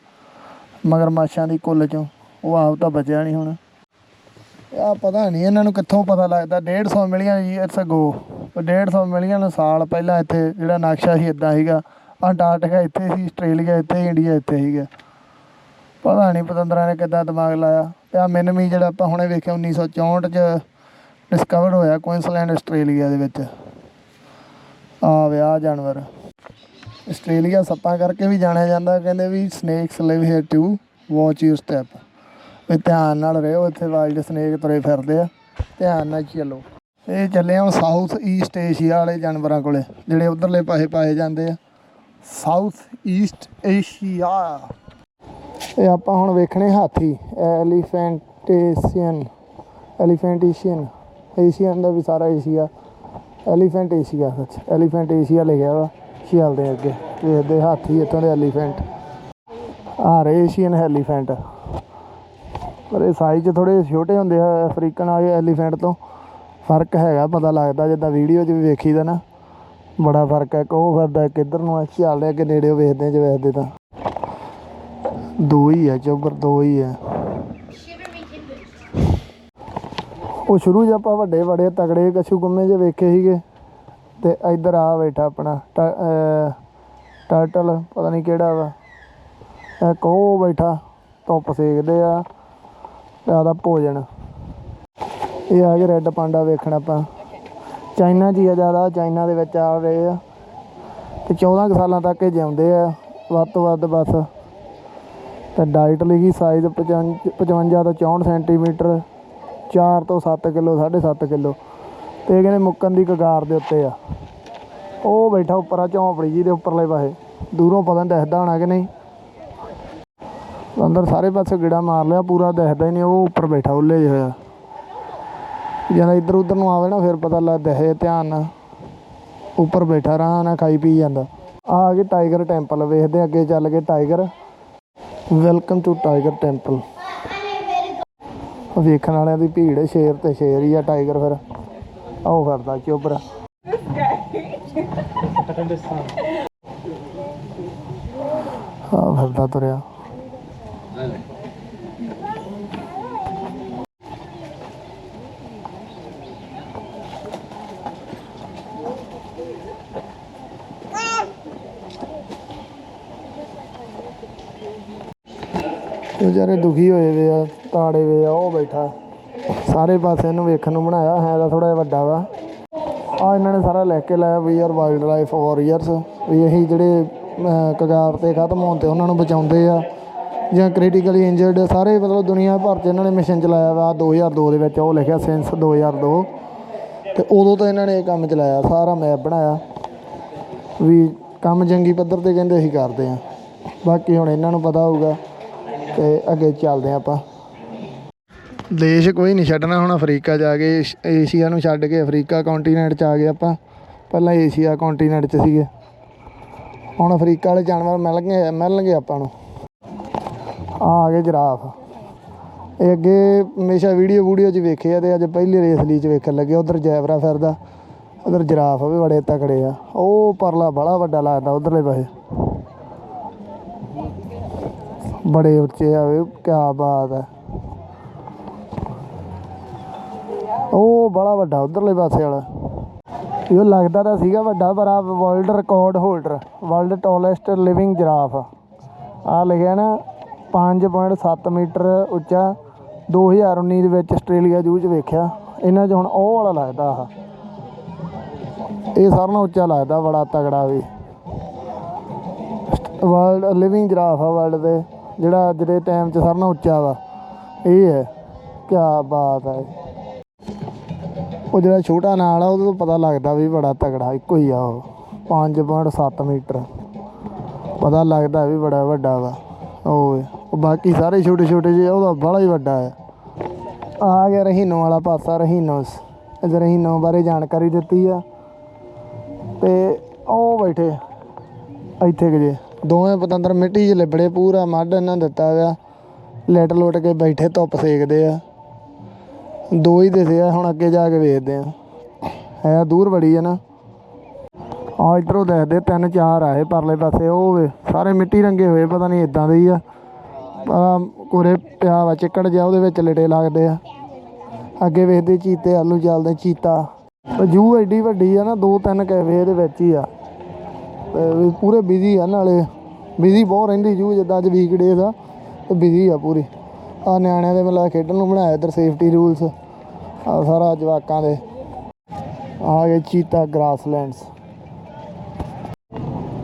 S1: ਮਗਰਮੱਛਾਂ ਦੀ ਕੁੱਲ ਚੋਂ, ਉਹ ਆਪ ਤਾਂ ਬਚਿਆ ਨਹੀਂ ਹੁਣ। ਆ ਪਤਾ ਨਹੀਂ ਇਹਨਾਂ ਨੂੰ ਕਿੱਥੋਂ ਪਤਾ ਲੱਗਦਾ 150 ਮਿਲੀਅਨ ਈਅਰਸ ਅਗੋ 150 ਮਿਲੀਅਨ ਸਾਲ ਪਹਿਲਾਂ ਇੱਥੇ ਜਿਹੜਾ ਨਕਸ਼ਾ ਸੀ ਇਦਾਂ ਸੀਗਾ, ਅੰਟਾਰਕਟਿਕਾ ਇੱਥੇ ਸੀ, ਆਸਟ੍ਰੇਲੀਆ ਇੱਥੇ, ਇੰਡੀਆ ਇੱਥੇ ਸੀਗਾ। ਪਤਾ ਨਹੀਂ ਪਤੰਦਰਾਂ ਨੇ ਕਿੱਦਾਂ ਦਿਮਾਗ ਲਾਇਆ, ਤੇ ਆ ਮਿਨਮੀ ਜਿਹੜਾ ਆਪਾਂ ਹੁਣੇ ਵੇਖਿਆ 1964 ਚ ਡਿਸਕਵਰਡ ਹੋਇਆ, ਕੁਇਨਸਲੈਂਡ, ਆਸਟ੍ਰੇਲੀਆ ਦੇ ਵਿੱਚ। ਆ ਵਿਆਹ ਜਾਨਵਰ। ਆਸਟ੍ਰੇਲੀਆ ਸੱਪਾਂ ਕਰਕੇ ਵੀ ਜਾਣਿਆ ਜਾਂਦਾ, ਕਹਿੰਦੇ ਵੀ snakes live here to watch you step ਵੀ ਧਿਆਨ ਨਾਲ ਰਹੋ, ਇੱਥੇ ਵਾਈਲਡ ਸਨੇਕ ਤੁਰੇ ਫਿਰਦੇ ਆ, ਧਿਆਨ ਨਾਲ ਚੱਲੋ। ਇਹ ਚੱਲੇ ਆ ਸਾਊਥ ਈਸਟ ਏਸ਼ੀਆ ਵਾਲੇ ਜਾਨਵਰਾਂ ਕੋਲੇ, ਜਿਹੜੇ ਉਧਰਲੇ ਪਾਸੇ ਪਾਏ ਜਾਂਦੇ ਆ। ਸਾਊਥ ਈਸਟ ਏਸ਼ੀਆ ਇਹ ਆਪਾਂ ਹੁਣ ਵੇਖਣੇ ਹਾਥੀ ਐਲੀਫੈਂਟੇਸੀਅਨ ਐਲੀਫੈਂਟੇਸੀਅਨ ਏਸ਼ੀਅਨ ਦਾ ਵੀ ਸਾਰਾ ਏਸ਼ੀਆ ਐਲੀਫੈਂਟ ਏਸ਼ੀਆ ਸੱਚ। ਐਲੀਫੈਂਟ ਏਸ਼ੀਆ ਲਿਖਿਆ ਵਾ ਚੱਲਦੇ ਅੱਗੇ। ਵੇਖਦੇ ਹਾਥੀ ਇੱਥੋਂ ਦੇ ਐਲੀਫੈਂਟ ਆ ਰਹੇ ਏਸ਼ੀਅਨ ਐਲੀਫੈਂਟ ਪਰ ਇਹ ਸਾਈਜ਼ 'ਚ ਥੋੜੇ ਛੋਟੇ ਹੁੰਦੇ ਆ ਅਫਰੀਕਨ ਵਾਲੇ ਐਲੀਫੈਂਟ ਤੋਂ। ਫ਼ਰਕ ਹੈਗਾ, ਪਤਾ ਲੱਗਦਾ, ਜਿੱਦਾਂ ਵੀਡੀਓ 'ਚ ਵੀ ਵੇਖੀਦਾ ਨਾ। ਬੜਾ ਫ਼ਰਕ ਹੈ ਇੱਕ ਉਹ ਫਿਰਦਾ ਇੱਕ ਨੂੰ ਆ ਚੱਲਦੇ ਅੱਗੇ ਨੇੜਿਓ ਵੇਖਦੇ ਜੇ ਵੇਖਦੇ ਤਾਂ। ਦੋ ਹੀ ਆ, ਚੋਬਰ ਦੋ ਹੀ ਆ। ਉਹ ਸ਼ੁਰੂ 'ਚ ਆਪਾਂ ਵੱਡੇ ਵੱਡੇ ਤਗੜੇ ਕਛੂ ਗੁੰਮੇ ਜੇ ਵੇਖੇ ਸੀਗੇ ਤੇ ਇੱਧਰ ਆ ਬੈਠਾ ਆਪਣਾ ਟ- ਅਹ ਟਰਟਲ ਪਤਾ ਨਹੀਂ ਕਿਹੜਾ ਵਾ। ਇੱਕ ਉਹ ਬੈਠਾ, ਧੁੱਪ ਸੇਕਦੇ ਆ, ਤੇ ਆਦਾ ਭੋਜਨ। ਇਹ ਆ ਗਏ ਰੈੱਡ ਪਾਂਡਾ ਵੇਖਣ ਆਪਾਂ। ਚਾਈਨਾ ਜੀ ਆ ਜ਼ਿਆਦਾ, ਚਾਈਨਾ ਦੇ ਵਿੱਚ ਆ ਰਹੇ ਆ। ਤੇ 14 ਕੁ ਸਾਲਾਂ ਤੱਕ ਇਹ ਜਿਉਂਦੇ ਆ, ਵੱਧ ਤੋਂ ਵੱਧ ਬਸ। ਤੇ ਡਾਈਟ ਲਿਖੀ ਸਾਈਜ਼ 55 55 ਤੋਂ 64 ਸੈਂਟੀਮੀਟਰ। 4 ਤੋਂ 7 ਕਿਲੋ 7.5 ਕਿਲੋ ਤੇ ਇਹ ਕਹਿੰਦੇ ਮੁੱਕਣ ਦੀ ਕਗਾਰ ਦੇ ਉੱਤੇ ਆ। ਉਹ ਬੈਠਾ ਉੱਪਰ ਆ ਝੌਂਪੜੀ ਜੀ ਦੇ ਉੱਪਰਲੇ ਪਾਸੇ। ਦੂਰੋਂ ਪਤਾ ਨਹੀਂ ਦਿਖਦਾ ਹੋਣਾ ਕਿ ਨਹੀਂ। ਅੰਦਰ ਸਾਰੇ ਪਾਸੇ ਗਿੜਾ ਮਾਰ ਲਿਆ, ਪੂਰਾ ਦਿਖਦਾ ਹੀ ਨਹੀਂ, ਉਹ ਉੱਪਰ ਬੈਠਾ, ਉੱਲੇ ਜਿਹਾ ਹੋਇਆ। ਜਦੋਂ ਇੱਧਰ ਉੱਧਰ ਨੂੰ ਆਵੇ ਨਾ, ਫਿਰ ਪਤਾ ਲੱਗ ਦਹੇ ਧਿਆਨ ਨਾਲ। ਉੱਪਰ ਬੈਠਾ ਆਰਾਮ ਨਾਲ ਖਾਈ ਪੀ ਜਾਂਦਾ। ਆ ਕੇ ਟਾਈਗਰ ਟੈਂਪਲ, ਵੇਖਦੇ ਅੱਗੇ ਚੱਲ ਗਏ tiger. Welcome to tiger temple. ਵੇਖਣ ਵਾਲਿਆਂ ਦੀ ਭੀੜ ਹੈ ਸ਼ੇਰ ਤੇ ਸ਼ੇਰ ਹੀ ਆ ਟਾਈਗਰ ਫਿਰ। ਆਓ ਫਿਰਦਾ ਚੋਬਰਾ। ਆ ਫਿਰਦਾ ਤੁਰਿਆ। ਵਿਚਾਰੇ ਦੁਖੀ ਹੋਏ ਵੇ ਆ, ਤਾੜੇ ਵੇ ਆ, ਉਹ ਬੈਠਾ। ਸਾਰੇ ਪਾਸੇ ਇਹਨੂੰ ਵੇਖਣ ਨੂੰ ਬਣਾਇਆ, ਹੈ ਤਾਂ ਥੋੜਾ ਜਿਹਾ ਵੱਡਾ ਵਾ। ਆ ਇਹਨਾਂ ਨੇ ਸਾਰਾ ਲੈ ਕੇ ਲਾਇਆ we are wild life warriors ਵੀ ਇਹੀ ਜਿਹੜੇ ਕਗਾਰ ਤੇ ਖਤਮ ਹੋਣ ਤੇ ਉਹਨਾਂ ਨੂੰ ਬਚਾਉਂਦੇ ਆ। ਜਾਂ ਕ੍ਰਿਟੀਕਲੀ ਇੰਜਰਡ ਸਾਰੇ ਮਤਲਬ ਦੁਨੀਆ ਭਰ 'ਚ ਇਹਨਾਂ ਨੇ ਮਿਸ਼ਨ ਚਲਾਇਆ ਵਾ 2002 ਦੇ ਵਿੱਚ ਉਹ ਲਿਖਿਆ ਸਿੰਸ 2002 ਤੇ ਉਦੋਂ ਤੋਂ ਇਹਨਾਂ ਨੇ ਇਹ ਕੰਮ ਚਲਾਇਆ, ਸਾਰਾ ਮੈਪ ਬਣਾਇਆ। ਵੀ ਕੰਮ ਜੰਗੀ ਪੱਧਰ ਤੇ ਕਹਿੰਦੇ ਅਸੀਂ ਕਰਦੇ ਆ। ਬਾਕੀ ਹੁਣ ਇਹਨਾਂ ਨੂੰ ਪਤਾ ਹੋਊਗਾ। ਤੇ ਅੱਗੇ ਚੱਲਦੇ ਹਾਂ ਆਪਾਂ। ਦੇਸ਼ ਕੋਈ ਨਹੀਂ ਛੱਡਣਾ, ਹੁਣ ਅਫਰੀਕਾ ਜਾ ਕੇ ਏਸ਼- ਏਸ਼ੀਆ ਨੂੰ ਛੱਡ ਕੇ ਅਫਰੀਕਾ ਕੰਟੀਨੈਂਟ 'ਚ ਆ ਗਏ ਆਪਾਂ। ਪਹਿਲਾਂ ਏਸ਼ੀਆ ਕੰਟੀਨੈਂਟ 'ਚ ਸੀਗੇ। ਹੁਣ ਅਫਰੀਕਾ ਵਾਲੇ ਜਾਨਵਰ ਮਿਲ ਗਏ ਮਿਲਣਗੇ ਆਪਾਂ ਨੂੰ। ਆ ਆ ਗਏ ਜਰਾਫ। ਇਹ ਅੱਗੇ ਹਮੇਸ਼ਾ ਵੀਡੀਓ ਵੀਡੀਓ 'ਚ ਵੇਖੇ ਆ ਤੇ ਅੱਜ ਪਹਿਲੀ ਰੇਸ ਲਈ 'ਚ ਵੇਖਣ ਲੱਗੇ ਉਧਰ ਜੈਬਰਾ ਫਿਰਦਾ, ਉਧਰ ਜਰਾਫ ਵੀ ਬੜੇ ਤਕੜੇ ਆ। ਉਹ ਪਰਲਾ ਬੜਾ ਵੱਡਾ ਲੱਗਦਾ ਉਧਰਲੇ ਪਾਸੇ। ਬੜੇ ਉੱਚੇ ਆ ਵੇ ਕੀ ਬਾਤ ਹੈ। ਉਹ ਬੜਾ ਵੱਡਾ ਉਧਰਲੇ ਪਾਸੇ ਵਾਲਾ। ਇਹ ਲੱਗਦਾ ਤਾਂ ਸੀਗਾ ਵੱਡਾ, ਪਰ ਆ world record holder world tallest living giraffe ਆ ਲਿਖਿਆ ਨਾ 5.7 ਮੀਟਰ ਉੱਚਾ 2019 ਦੇ ਵਿੱਚ ਆਸਟ੍ਰੇਲੀਆ ਜੂ ਚ ਵੇਖਿਆ। ਇਹਨਾਂ 'ਚ ਹੁਣ ਉਹ ਵਾਲਾ ਲੱਗਦਾ ਆ ਇਹ ਸਾਰਿਆਂ ਨਾਲੋਂ ਉੱਚਾ ਲੱਗਦਾ, ਬੜਾ ਤਗੜਾ ਵੀ। ਵਰਲਡ ਲਿਵਿੰਗ ਜਿਰਾਫ ਆ ਵਰਲਡ ਦੇ। ਜਿਹੜਾ ਅੱਜ ਦੇ ਟਾਈਮ 'ਚ ਸਾਰਿਆਂ ਨਾਲੋਂ ਉੱਚਾ ਵਾ, ਇਹ ਹੈ ਕੀ ਬਾਤ ਹੈ। ਉਹ ਜਿਹੜਾ ਛੋਟਾ ਨਾਲ ਆ, ਉਹਦੇ ਤੋਂ ਪਤਾ ਲੱਗਦਾ ਵੀ ਬੜਾ ਤਗੜਾ ਇੱਕੋ ਹੀ ਆ ਉਹ 5.7 ਮੀਟਰ। ਪਤਾ ਲੱਗਦਾ ਵੀ ਬੜਾ ਵੱਡਾ ਵਾ, ਉਹ ਉਹ ਬਾਕੀ ਸਾਰੇ ਛੋਟੇ ਛੋਟੇ ਜਿਹੇ ਉਹਦਾ ਬੜਾ ਹੀ ਵੱਡਾ ਹੈ। ਆ ਗਿਆ ਰਹੀਨੋ ਵਾਲਾ ਪਾਸਾ ਰਹੀਨੋਸ ਇਧਰ ਰਹੀਨੋ ਬਾਰੇ ਜਾਣਕਾਰੀ ਦਿੱਤੀ ਆ। ਤੇ ਉਹ ਬੈਠੇ, ਇੱਥੇ ਕਿ ਜੇ। ਦੋਵੇਂ ਪਤੰਦਰ ਮਿੱਟੀ 'ਚ ਲਿਬੜੇ, ਪੂਰਾ ਮੱਡ ਇਹਨਾਂ ਦਿੱਤਾ ਹੋਇਆ। ਲੈਟ ਲੋਟ ਕੇ ਬੈਠੇ, ਧੁੱਪ ਸੇਕਦੇ ਆ। ਦੋ ਹੀ ਦਿਸੇ ਆ, ਹੁਣ ਅੱਗੇ ਜਾ ਕੇ ਵੇਖਦੇ ਆ। ਹੈ ਦੂਰ ਬੜੀ ਆ ਨਾ। ਆ ਇਧਰੋਂ ਦੇਖਦੇ, ਤਿੰਨ ਚਾਰ ਆਏ ਪਰਲੇ ਪਾਸੇ, ਉਹ ਵੇ, ਸਾਰੇ ਮਿੱਟੀ ਰੰਗੇ ਹੋਏ, ਪਤਾ ਨਹੀਂ ਇਦਾਂ ਦੇ ਹੀ ਆ। ਆ ਕੋਰੇ ਪਿਆ ਵਾ, ਚਿੱਕੜ ਜਿਹਾ, ਉਹਦੇ ਵਿੱਚ ਲਟੇ ਲੱਗਦੇ ਆ। ਅੱਗੇ ਵੇਖਦੇ ਚੀਤੇ, ਆਲੂ ਚੱਲਦੇ, ਚੀਤਾ। ਜੂ ਐਡੀ ਵੱਡੀ ਆ ਨਾ, ਦੋ ਤਿੰਨ ਕੈਫੇ ਇਹਦੇ ਵਿੱਚ ਹੀ ਆ। ਤੇ ਪੂਰੇ ਬਿਜ਼ੀ ਆ ਨਾਲੇ। ਬਿਜ਼ੀ ਬਹੁਤ ਰਹਿੰਦੀ ਜੂ ਜਿੱਦਾਂ ਅੱਜ ਵੀਕਡੇਜ਼ ਆ, ਤੇ ਬਿਜ਼ੀ ਆ ਪੂਰੀ। ਆ ਨਿਆਣਿਆਂ ਦੇ ਮਤਲਬ ਖੇਡਣ ਨੂੰ ਬਣਾਇਆ ਇੱਧਰ ਸੇਫਟੀ ਰੂਲਸ ਆ ਸਾਰਾ ਜਵਾਕਾਂ ਦੇ। ਆ ਗਏ ਚੀਤਾ ਗ੍ਰਾਸਲੈਂਡਸ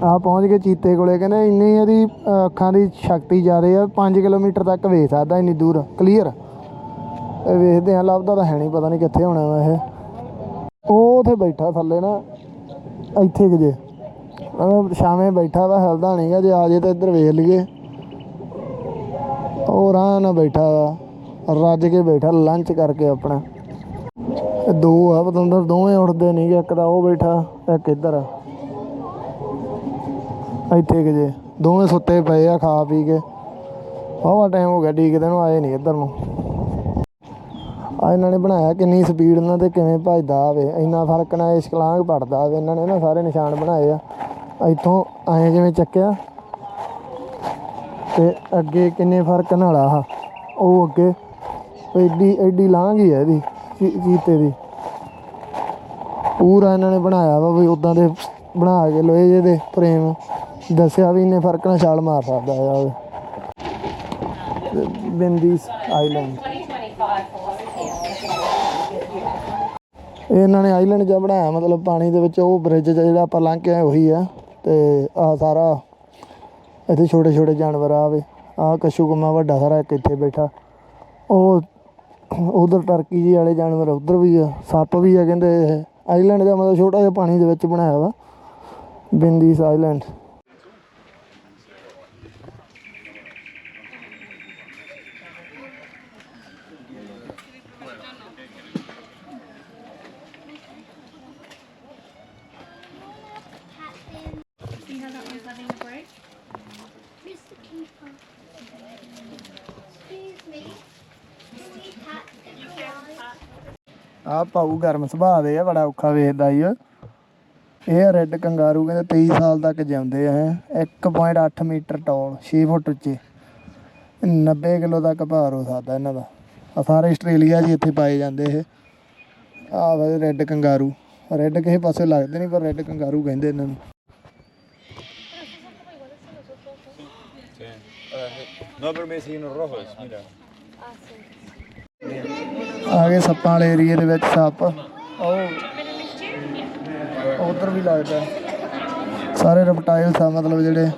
S1: ਆ ਪਹੁੰਚ ਗਏ ਚੀਤੇ ਕੋਲੇ, ਕਹਿੰਦੇ ਇੰਨੀ ਇਹਦੀ ਅੱਖਾਂ ਦੀ ਸ਼ਕਤੀ ਜ਼ਿਆਦੇ ਆ 5 ਕਿਲੋਮੀਟਰ ਤੱਕ ਵੇਖ ਸਕਦਾ ਇੰਨੀ ਦੂਰ। ਕਲੀਅਰ ਵੇਖਦੇ ਆ, ਲੱਭਦਾ ਤਾਂ ਹੈ ਨਹੀਂ, ਪਤਾ ਨਹੀਂ ਕਿੱਥੇ ਹੋਣਾ ਵਾ ਇਹ। ਉਹ ਉਥੇ ਬੈਠਾ ਥੱਲੇ ਨਾ, ਇੱਥੇ ਕਿ ਜੇ। ਉਹ ਸ਼ਾਮੇ ਬੈਠਾ ਵਾ, ਹਿਲਦਾ ਨਹੀਂਗਾ ਜੇ ਆ ਜੇ ਤਾਂ ਇੱਧਰ ਵੇਖ ਲਈਏ। ਉਹ ਆਰਾਮ ਨਾਲ ਬੈਠਾ ਵਾ, ਰੱਜ ਕੇ ਬੈਠਾ ਲੰਚ ਕਰਕੇ ਆਪਣਾ। ਦੋ ਆ, ਪਤੰਦਰ, ਦੋਵੇਂ ਉੱਠਦੇ ਨਹੀਂਗੇ ਇੱਕ ਤਾਂ ਉਹ ਬੈਠਾ, ਇੱਕ ਇੱਧਰ ਆ। ਇੱਥੇ ਕਿ ਜੇ, ਦੋਵੇਂ ਸੁੱਤੇ ਪਏ ਆ, ਖਾ ਪੀ ਕੇ। ਬਹੁਤ ਟਾਈਮ ਹੋ ਗਿਆ, ਡੀਕਦੇ ਨੂੰ ਆਏ ਨਹੀਂ ਇੱਧਰ ਨੂੰ। ਆ ਇਹਨਾਂ ਨੇ ਬਣਾਇਆ ਕਿੰਨੀ ਸਪੀਡ ਨਾਲ ਤੇ ਕਿਵੇਂ ਭੱਜਦਾ ਆਵੇ, ਇੰਨਾ ਫ਼ਰਕ ਨਾ ਇਸ ਕਲਾਂਗ ਪੜਦਾ ਆਵੇ, ਇਹਨਾਂ ਨੇ ਨਾ ਸਾਰੇ ਨਿਸ਼ਾਨ ਬਣਾਏ ਆ। ਇੱਥੋਂ ਐਂ ਜਿਵੇਂ ਚੱਕਿਆ ਤੇ ਅੱਗੇ ਕਿੰਨੇ ਫ਼ਰਕ ਨਾਲ ਆ ਉਹ ਅੱਗੇ ਐਡੀ ਐਡੀ ਲਾਂਘ ਹੀ ਹੈ ਇਹਦੀ ਚੀ- ਚੀਤੇ ਦੀ। ਪੂਰਾ ਇਹਨਾਂ ਨੇ ਬਣਾਇਆ ਵਾ ਵੀ ਉਦਾਂ ਦੇ ਬਣਾ ਕੇ ਲੋਹੇ ਜਿਹੇ ਦੇ ਫਰੇਮ, ਦੱਸਿਆ ਵੀ ਇੰਨੇ ਫ਼ਰਕ ਨਾਲ ਛਾਲ ਮਾਰ ਸਕਦਾ ਆ ਉਹ। ਬਿੰਦੀਸ ਆਈਲੈਂਡ ਇਹਨਾਂ ਨੇ ਆਈਲੈਂਡ ਜਿਹਾ ਬਣਾਇਆ, ਮਤਲਬ ਪਾਣੀ ਦੇ ਵਿੱਚ ਉਹ ਬ੍ਰਿਜ ਜਿਹੜਾ ਆਪਾਂ ਲੰਘ ਕੇ ਆਏ ਉਹੀ ਆ, ਤੇ ਆ ਸਾਰਾ ਇੱਥੇ ਛੋਟੇ ਛੋਟੇ ਜਾਨਵਰ ਆਵੇ ਆ ਕਸ਼ੂ ਕੁਮਾ ਵੱਡਾ ਸਾਰਾ ਇੱਕ ਇੱਥੇ ਬੈਠਾ। ਉਹ ਉਧਰ ਟਰਕੀ ਜੀ ਵਾਲੇ ਜਾਨਵਰ ਉਧਰ ਵੀ ਆ, ਸੱਪ ਵੀ ਆ ਕਹਿੰਦੇ ਇਹ। ਆਈਲੈਂਡ ਦਾ ਮਤਲਬ ਛੋਟਾ ਜਿਹਾ ਪਾਣੀ ਦੇ ਵਿੱਚ ਬਣਾਇਆ ਵਾ, ਬਿੰਦੀਸ ਆਈਲੈਂਡ ਆ ਪਾਉ ਗਰਮ ਸੁਭਾਅ ਦੇ ਆ ਬੜਾ ਔਖਾ ਵੇਖਦਾ ਈ ਓ। ਇਹ ਰੈੱਡ ਕੰਗਾਰੂ ਕਹਿੰਦੇ 23 ਸਾਲ ਤੱਕ ਜਿਉਂਦੇ ਆ ਇਹ। 1.8 ਮੀਟਰ ਟੌਲ 6 ਫੁੱਟ ਉੱਚੇ। 90 ਕਿਲੋ ਤੱਕ ਭਾਰ ਹੋ ਸਕਦਾ ਇਹਨਾਂ ਦਾ। ਆ ਸਾਰੇ ਆਸਟ੍ਰੇਲੀਆ 'ਚ ਹੀ ਇੱਥੇ ਪਾਏ ਜਾਂਦੇ ਇਹ। ਆ ਵਾ ਰੈੱਡ ਕੰਗਾਰੂ। ਰੈੱਡ ਕਿਸੇ ਪਾਸੇ ਲੱਗਦੇ ਨਹੀਂ ਪਰ ਰੈੱਡ ਕੰਗਾਰੂ ਕਹਿੰਦੇ ਇਹਨਾਂ ਨੂੰ।
S3: No, pero me siguen los rojos, mira.
S1: ਆ ਗਏ ਸੱਪਾਂ ਵਾਲੇ ਏਰੀਏ ਦੇ ਵਿੱਚ ਸੱਪ। ਉਹ ਉਧਰ ਵੀ ਲੱਗਦਾ। ਸਾਰੇ ਰਪਟਾਈਲਸ ਆ ਮਤਲਬ ਜਿਹੜੇ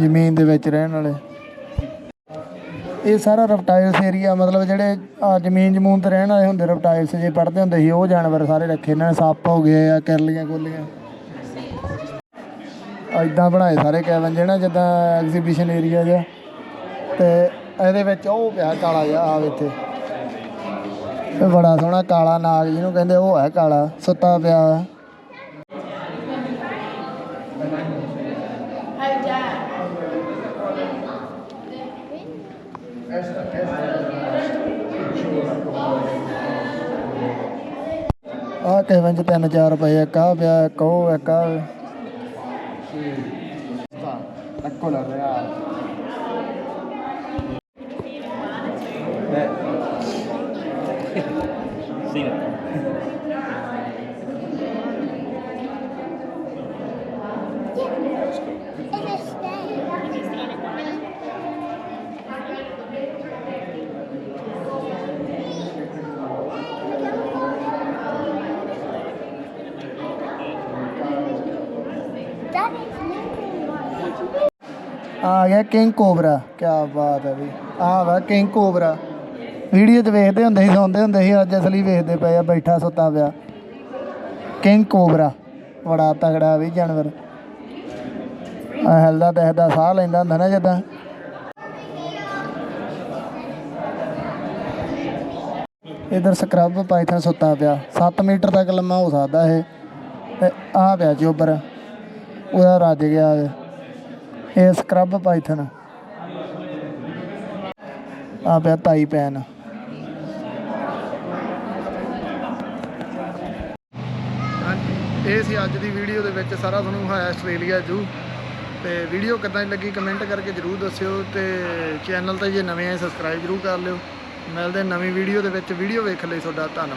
S1: ਜ਼ਮੀਨ ਦੇ ਵਿੱਚ ਰਹਿਣ ਵਾਲੇ। ਇਹ ਸਾਰਾ ਰਪਟਾਈਲਸ ਏਰੀਆ ਮਤਲਬ ਜਿਹੜੇ ਆ ਜ਼ਮੀਨ ਜਮੂਨ ਤੇ ਰਹਿਣ ਵਾਲੇ ਹੁੰਦੇ ਰਪਟਾਈਲਸ ਜੇ ਪੜਦੇ ਹੁੰਦੇ ਸੀ, ਉਹ ਜਾਨਵਰ ਸਾਰੇ ਰੱਖੇ। ਇਹਨਾਂ ਨੇ ਸੱਪ ਹੋ ਗਏ ਆ, ਕਿਰਲੀਆਂ ਕੋਲੀਆਂ ਇਦਾਂ ਬਣਾਏ ਸਾਰੇ ਕੈਵਨ ਜਿਹੜਾ ਜਿੱਦਾਂ ਐਗਜ਼ੀਬਿਸ਼ਨ ਏਰੀਆ ਜਿਹਾ। ਤੇ ਇਹਦੇ ਵਿੱਚ ਉਹ ਪਿਆ ਕਾਲਾ ਜਿਹਾ ਆ ਇੱਥੇ ਇਹ ਬੜਾ ਸੋਹਣਾ ਕਾਲਾ ਨਾਗ ਜਿਹਨੂੰ ਕਹਿੰਦੇ ਉਹ ਹੈ ਕਾਲਾ, ਸੁੱਤਾ ਪਿਆ ਹੈ। ਆਹ ਕੈਬਨ ਚ ਤਿੰਨ ਚਾਰ ਪਏ ਇੱਕ ਆ ਪਿਆ, ਇੱਕ ਉਹ, ਇੱਕ ਆ
S3: Eccola reale.
S4: In a state. That is moving.
S1: ਆ ਗਿਆ ਕਿੰਗ ਕੋਬਰਾ ਕੀ ਬਾਤ ਹੈ ਵੀ ਆ ਵਾ ਕਿੰਗ ਕੋਬਰਾ ਵੀਡੀਓ 'ਚ ਵੇਖਦੇ ਹੁੰਦੇ ਸੀ, ਸੁਣਦੇ ਹੁੰਦੇ ਸੀ, ਅੱਜ ਅਸਲੀ ਵੇਖਦੇ ਪਏ ਆ, ਬੈਠਾ ਸੁੱਤਾ ਪਿਆ। ਕਿੰਗ ਕੋਬਰਾ, ਬੜਾ ਤਗੜਾ ਵੀ ਜਾਨਵਰ। ਆ ਹਿਲਦਾ ਸਾਹ ਲੈਂਦਾ ਹੁੰਦਾ ਨਾ ਜਦਾਂ। ਇਧਰ ਸਕਰਬ ਪਾਈਥਨ ਸੁੱਤਾ ਪਿਆ। 7 ਮੀਟਰ ਤੱਕ ਲੰਮਾ ਹੋ ਸਕਦਾ ਇਹ। ਤੇ ਆ ਪਿਆ ਚੋਬਰ ਉਹਦਾ ਰੱਜ ਗਿਆ ਇਹ। ਇਹ ਸਕਰਬ ਪਾਈਥਨ ਆ ਪਿਆ ਤਾਈ ਪੈਨ ਇਹ ਸੀ ਅੱਜ ਦੀ ਵੀਡੀਓ ਦੇ ਵਿੱਚ ਸਾਰਾ ਤੁਹਾਨੂੰ ਹੈ ਆਸਟ੍ਰੇਲੀਆ ਜੂ। ਤੇ ਵੀਡੀਓ ਕਿੱਦਾਂ ਦੀ ਲੱਗੀ ਕਮੈਂਟ ਕਰਕੇ ਜਰੂਰ ਦੱਸਿਓ ਤੇ ਚੈਨਲ ਤੇ ਜੇ ਨਵੇਂ ਆਏ ਸਬਸਕ੍ਰਾਈਬ ਜਰੂਰ ਕਰ ਲਿਓ। ਮਿਲਦੇ ਨਵੀਂ ਵੀਡੀਓ ਦੇ ਵਿੱਚ। ਵੀਡੀਓ ਵੇਖਣ ਲਈ ਤੁਹਾਡਾ ਧੰਨਵਾਦ।